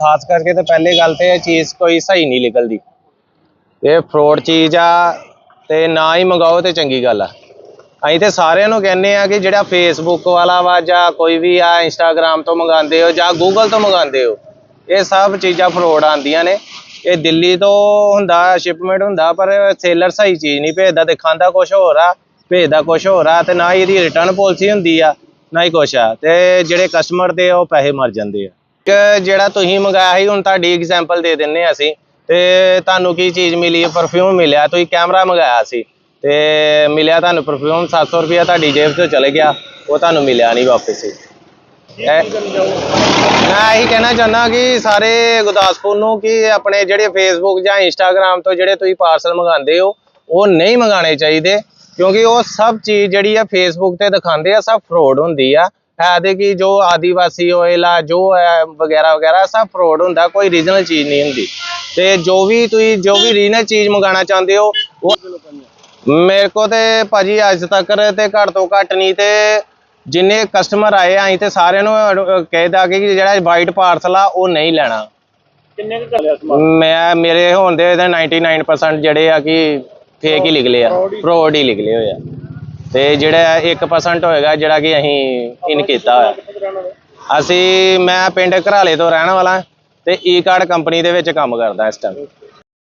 ਖਾਸ ਕਰਕੇ ਤਾਂ ਪਹਿਲੇ ਗੱਲ ਤੇ ਇਹ ਚੀਜ਼ ਕੋਈ ਸਹੀ ਨਹੀਂ ਨਿਕਲਦੀ। ਇਹ ਫਰੋਡ ਚੀਜ਼ ਆ ਤੇ ਨਾ ਹੀ ਮੰਗਾਓ ਤੇ ਚੰਗੀ ਗੱਲ ਆ। ਅਸੀਂ ਤੇ ਸਾਰਿਆਂ ਨੂੰ ਕਹਿੰਦੇ ਆ ਕਿ ਜਿਹੜਾ ਫੇਸਬੁੱਕ ਵਾਲਾ ਵਾ ਜਾਂ ਕੋਈ ਵੀ ਆ ਇੰਸਟਾਗ੍ਰam ਤੋਂ ਮੰਗਾਉਂਦੇ ਹੋ ਜਾਂ ਗੂਗਲ ਤੋਂ ਮੰਗਾਉਂਦੇ ਹੋ ਇਹ ਸਭ ਚੀਜ਼ਾਂ ਫਰੋਡ ਆਉਂਦੀਆਂ ਨੇ। ਇਹ ਦਿੱਲੀ ਤੋਂ ਹੁੰਦਾ ਸ਼ਿਪਮੈਂਟ ਹੁੰਦਾ ਪਰ ਸੇਲਰ ਸਹੀ ਚੀਜ਼ ਨਹੀਂ ਭੇਜਦਾ ਦਿਖਾਉਂਦਾ ਕੁਝ ਹੋਰ ਆ ਭੇਜਦਾ ਕੁਝ ਹੋਰ ਆ ਤੇ ਨਾ ਹੀ ਇਹਦੀ ਰਿਟਰਨ ਪਾਲਿਸੀ ਹੁੰਦੀ ਆ ਨਾ ਹੀ ਕੁਛ ਆ। ਤੇ ਜਿਹੜੇ ਕਸਟਮਰ ਦੇ ਆ, ਉਹ ਪੈਸੇ ਮਰ ਜਾਂਦੇ ਆ। ਜਿਹੜਾ ਤੁਸੀਂ ਮੰਗਾਇਆ ਸੀ ਹੁਣ ਤੁਹਾਡੀ ਐਗਜ਼ਾਮਪਲ ਦੇ ਦਿੰਨੇ ਆ ਅਸੀਂ। ਤੇ ਤੁਹਾਨੂੰ ਕੀ ਚੀਜ਼ ਮਿਲੀ? ਪਰਫਿਊਮ ਮਿਲਿਆ। ਤੁਸੀਂ ਕੈਮਰਾ ਮੰਗਾਇਆ ਸੀ। ਤੇ ਮਿਲਿਆ ਤੁਹਾਨੂੰ ਪਰਫਿਊਮ 700 ਰੁਪਇਆ ਤੁਹਾਡੀ ਜੇਬ ਤੋਂ ਚਲੇ ਗਿਆ। ਉਹ ਤੁਹਾਨੂੰ ਮਿਲਿਆ ਨਹੀਂ ਵਾਪਸ। ਹੀ ਮੈਂ ਇਹੀ ਕਹਿਣਾ ਚਾਹੁੰਦਾ ਕਿ ਸਾਰੇ ਗੁਰਦਾਸਪੁਰ ਨੂੰ ਕਿ ਆਪਣੇ ਜਿਹੜੇ ਫੇਸਬੁੱਕ ਜਾਂ ਇੰਸਟਾਗ੍ਰam ਤੋਂ ਜਿਹੜੇ ਤੁਸੀਂ ਪਾਰਸਲ ਮੰਗਾਉਂਦੇ ਹੋ ਉਹ ਨਹੀਂ ਮੰਗਾਣੇ ਚਾਹੀਦੇ। ਕਿਉਂਕਿ ਉਹ ਸਭ ਚੀਜ਼ ਜਿਹੜੀ ਆ ਫੇਸਬੁੱਕ ਤੇ ਦਿਖਾਉਂਦੇ ਆ ਸਭ ਫਰੋਡ ਹੁੰਦੀ ਆ। ਹੈ ਦੇ ਕਿ ਜੋ ਆਦੀਵਾਸੀ ਆਇਲ ਆ ਜੋ ਹੈ ਵਗੈਰਾ ਵਗੈਰਾ ਸਭ ਫਰੋਡ ਹੁੰਦਾ ਕੋਈ ਰੀਜਨਲ ਚੀਜ਼ ਨਹੀਂ ਹੁੰਦੀ। ਤੇ ਜੋ ਵੀ ਤੁਸੀਂ ਜੋ ਵੀ ਰੀਜਨਲ ਚੀਜ਼ ਮੰਗਾਣਾ ਚਾਹੁੰਦੇ ਹੋ ਉਹ ਮੇਰੇ ਕੋ ਤੇ ਭਾਜੀ ਅੱਜ ਤੱਕ ਤੇ ਘੱਟ ਤੋਂ ਘੱਟ ਨਹੀਂ ਤੇ ਜਿੰਨੇ ਕਸਟਮਰ ਆਏ ਆ ਤੇ ਸਾਰਿਆਂ ਨੂੰ ਕਹਿਦਾ ਕਿ ਜਿਹੜਾ ਵਾਈਟ ਪਾਰਸਲ ਆ ਉਹ ਨਹੀਂ ਲੈਣਾ। ਕਿੰਨੇ ਕੁ ਚੱਲਿਆ ਸਮਾਨ? ਮੈਂ ਮੇਰੇ ਹੋਣ ਦੇ ਇਹਦੇ 99% ਜਿਹੜੇ ਆ ਕਿ ਫੇਕ ਹੀ ਨਿਕਲੇ ਆ। ਫਰੋਡ ਹੀ ਨਿਕਲੇ ਹੋਏ ਆ। ਤੇ ਜਿਹੜਾ 1% ਹੋਏਗਾ ਜਿਹੜਾ ਕਿ ਅਸੀਂ ਇਨ ਕੀਤਾ ਹੋਇਆ। ਅਸੀਂ, ਮੈਂ ਪਿੰਡ ਘਰਾਲੇ ਤੋਂ ਰਹਿਣ ਵਾਲਾ, ਤੇ ਈ ਕਾਰਡ ਕੰਪਨੀ ਦੇ ਵਿੱਚ ਕੰਮ ਕਰਦਾ ਇਸ ਟਾਈਮ